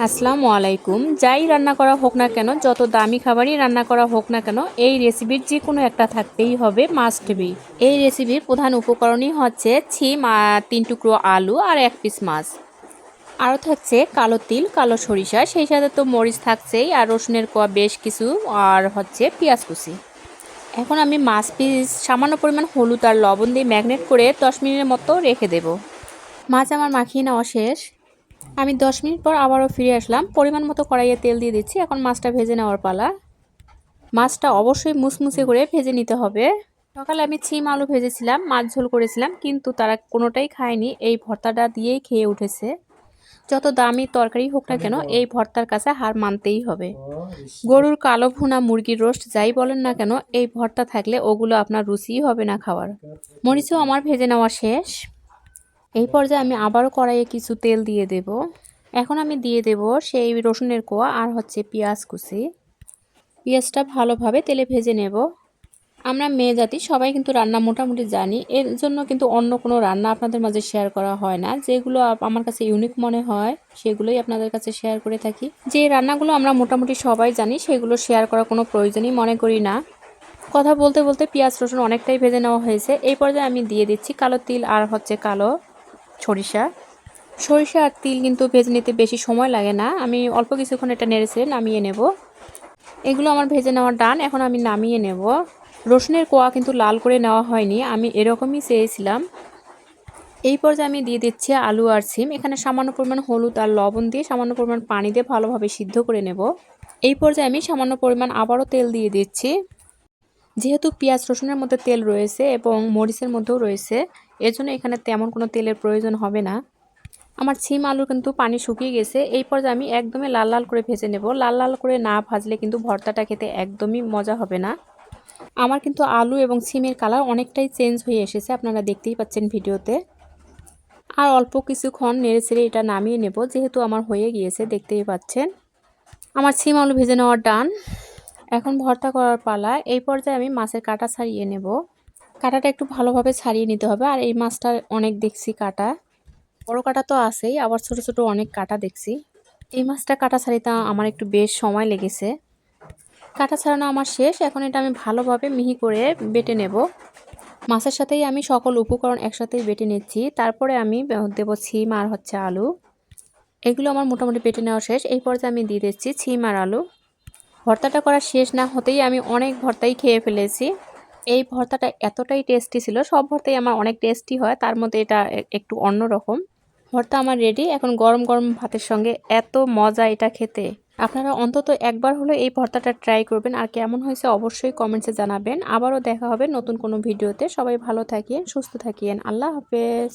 আসসালামু আলাইকুম। যাই রান্না করা হোক না কেন, যত দামি খাবারই রান্না করা হোক না কেন, এই রেসিপির যে কোনো একটা থাকতেই হবে মাস্ট বি এই রেসিপির প্রধান উপকরণই হচ্ছে ছিম তিন টুকরো আলু আর এক পিস মাছ। আরও থাকছে কালো তিল, কালো সরিষা, সেই সাথে তো মরিচ থাকছেই, আর রসুনের কোয়া বেশ কিছু, আর হচ্ছে পেঁয়াজ কুচি। এখন আমি মাছ পিস সামান্য পরিমাণ হলুদ আর লবণ দিয়ে ম্যাগনেট করে দশ মিনিটের মতো রেখে দেব। মাছ আমার মাখিয়ে নেওয়া শেষ। আমি দশ মিনিট পর আবারও ফিরে আসলাম। পরিমাণ মতো কড়াইয়ে তেল দিয়ে দিচ্ছি। এখন মাছটা ভেজে নেওয়ার পালা। মাছটা অবশ্যই মুসমুসে করে ভেজে নিতে হবে। সকালে আমি ছিম আলু ভেজেছিলাম, মাছ ঝোল করেছিলাম, কিন্তু তারা কোনোটাই খায়নি। এই ভর্তাটা দিয়েই খেয়ে উঠেছে। যত দামি তরকারি হোক না কেন, এই ভর্তার কাছে হার মানতেই হবে। গরুর কালো ভুনা মুরগির রোস্ট যাই বলেন না কেন, এই ভর্তা থাকলে ওগুলো আপনার রুচিই হবে না খাওয়ার। মরিচও আমার ভেজে নেওয়া শেষ। এই পর্যায়ে আমি আবারও কড়াইয়ে কিছু তেল দিয়ে দেব। এখন আমি দিয়ে দেব সেই রসুনের কোয়া আর হচ্ছে পেঁয়াজ কুচি। পেঁয়াজটা ভালোভাবে তেলে ভেজে নেব। আমরা মেয়ে জাতি, সবাই কিন্তু রান্না মোটামুটি জানি। এর জন্য কিন্তু অন্য কোনো রান্না আপনাদের মাঝে শেয়ার করা হয় না। যেগুলো আমার কাছে ইউনিক মনে হয়, সেগুলোই আপনাদের কাছে শেয়ার করে থাকি। যে রান্নাগুলো আমরা মোটামুটি সবাই জানি, সেগুলো শেয়ার করার কোনো প্রয়োজনই মনে করি না। কথা বলতে বলতে পেঁয়াজ রসুন অনেকটাই ভেজে নেওয়া হয়েছে। এই পর্যায়ে আমি দিয়ে দিচ্ছি কালো তিল আর হচ্ছে কালো সরিষা। সরিষা আর তিল কিন্তু ভেজে নিতে বেশি সময় লাগে না। আমি অল্প কিছুক্ষণ এটা নেড়েছে নামিয়ে নেব। এগুলো আমার ভেজে নেওয়ার ডান, এখন আমি নামিয়ে নেব। রসুনের কোয়া কিন্তু লাল করে নেওয়া হয়নি, আমি এরকমই চেয়েছিলাম। এই পর্যায়ে আমি দিয়ে দিচ্ছি আলু আর সিম। এখানে সামান্য পরিমাণ হলুদ আর লবণ দিয়ে সামান্য পরিমাণ পানি দিয়ে ভালোভাবে সিদ্ধ করে নেব। এই পর্যায়ে আমি সামান্য পরিমাণ আবারও তেল দিয়ে দিচ্ছি। যেহেতু পেঁয়াজ রসুনের মধ্যে তেল রয়েছে এবং মরিচের মধ্যেও রয়েছে এর জন্য এখানে তেমন কোনো তেলের প্রয়োজন হবে না। আমার ছিম আলু কিন্তু পানি শুকিয়ে গেছে। এই পর্যায়ে আমি একদমই লাল লাল করে ভেজে নেব। লাল লাল করে না ভাজলে কিন্তু ভর্তাটা খেতে একদমই মজা হবে না। আমার কিন্তু আলু এবং সিমের কালার অনেকটাই চেঞ্জ হয়ে এসেছে, আপনারা দেখতেই পাচ্ছেন ভিডিওতে। আর অল্প কিছুক্ষণ নেড়ে ছেড়ে এটা নামিয়ে নেব, যেহেতু আমার হয়ে গিয়েছে, দেখতেই পাচ্ছেন। আমার ছিম আলু ভেজে নেওয়ার ডান। এখন ভর্তা করার পালা। এই পর্যায়ে আমি মাছের কাটা ছাড়িয়ে নেব। কাটাটা একটু ভালোভাবে ছাড়িয়ে নিতে হবে। আর এই মাছটা অনেক দেখছি কাটা। বড় কাটা তো আছেই, আবার ছোট ছোট অনেক কাটা দেখছি। এই মাছটা কাটা ছাড়িতে আমার একটু বেশ সময় লেগেছে। কাটা ছাড়ানো আমার শেষ, এখন এটা আমি ভালোভাবে মিহি করে বেটে নেব। মাছের সাথেই আমি সকল উপকরণ একসাথেই বেটে নিচ্ছি। তারপরে আমি দেব ছিম আর হচ্ছে আলু। এগুলো আমার মোটামুটি বেটে নেওয়া শেষ। এই পর্যায়ে আমি দিয়ে দিচ্ছি ছিম আর আলু। ভর্তাটা করা শেষ না হতেই আমি অনেক ভর্তাই খেয়ে ফেলেছি। এই ভর্তাটা এতটাই টেস্টি ছিল, সব ভর্তাই আমার অনেক টেস্টি হয়, তার মধ্যে এটা একটু অন্যরকম ভর্তা আমার রেডি এখন গরম গরম ভাতের সঙ্গে এত মজা এটা খেতে। আপনারা অন্তত একবার হলে এই ভর্তাটা ট্রাই করবেন, আর কেমন হয়েছে অবশ্যই কমেন্টসে জানাবেন। আবারও দেখা হবে নতুন কোনো ভিডিওতে সবাই ভালো থাকিয়েন সুস্থ থাকিয়েন আল্লাহ হাফেজ।